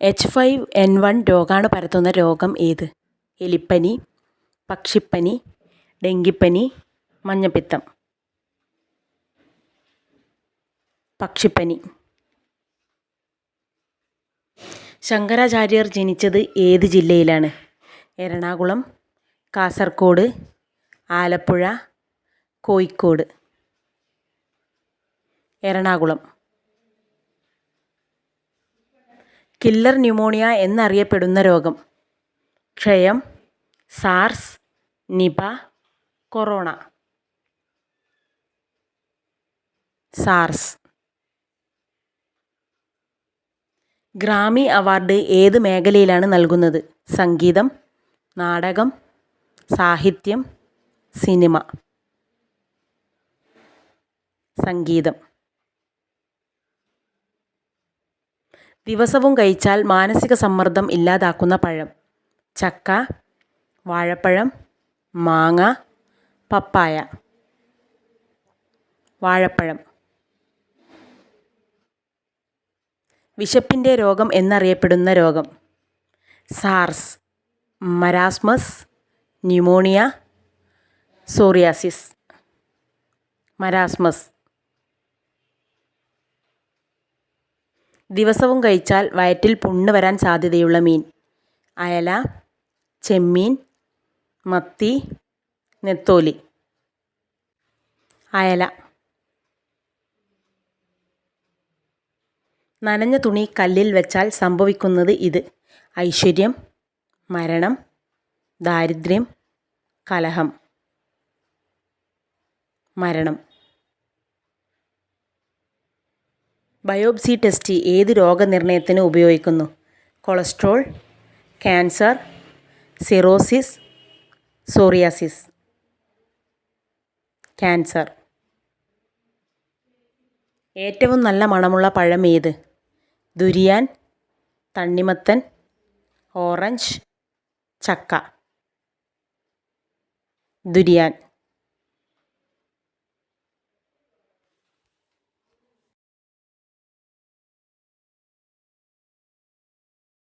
H five N one രോഗാണു പരത്തുന്ന രോഗം ഏത്? എലിപ്പനി പക്ഷിപ്പനി ഡെങ്കിപ്പനി മഞ്ഞപ്പിത്തം. പക്ഷിപ്പനി. ശങ്കരാചാര്യർ ജനിച്ചത് ഏത് ജില്ലയിലാണ്? എറണാകുളം കാസർഗോഡ് ആലപ്പുഴ കോഴിക്കോട്. എറണാകുളം. കില്ലർ ന്യൂമോണിയ എന്നറിയപ്പെടുന്ന രോഗം. ക്ഷയം SARS Nipah corona. SARS. Grammy award ഏത് മേഖലയിലാണ് നൽകുന്നത്? സംഗീതം നാടകം സാഹിത്യം സിനിമ. സംഗീതം. ദിവസവും കഴിച്ചാൽ മാനസിക സമ്മർദ്ദം ഇല്ലാതാക്കുന്ന പഴം. ചക്ക വാഴപ്പഴം മാങ്ങ പപ്പായ. വാഴപ്പഴം. വിശപ്പിന്റെ രോഗം എന്നറിയപ്പെടുന്ന രോഗം. SARS marasmus pneumonia psoriasis. Marasmus. ദിവസവും കഴിച്ചാൽ വയറ്റിൽ പുണ്ണ് വരാൻ സാധ്യതയുള്ള മീൻ. അയല ചെമ്മീൻ മത്തി നെത്തോലി. അയല. നനഞ്ഞ തുണി കല്ലിൽ വെച്ചാൽ സംഭവിക്കുന്നത് ഇത്. ഐശ്വര്യം മരണം ദാരിദ്ര്യം കലഹം. മരണം. ബയോപ്സി ടെസ്റ്റ് ഏത് രോഗനിർണയത്തിന് ഉപയോഗിക്കുന്നു? Cholesterol cancer cirrhosis psoriasis. Cancer. ഏറ്റവും നല്ല മണമുള്ള പഴം ഏത്? ദുരിയാൻ തണ്ണിമത്തൻ ഓറഞ്ച് ചക്ക. ദുരിയാൻ.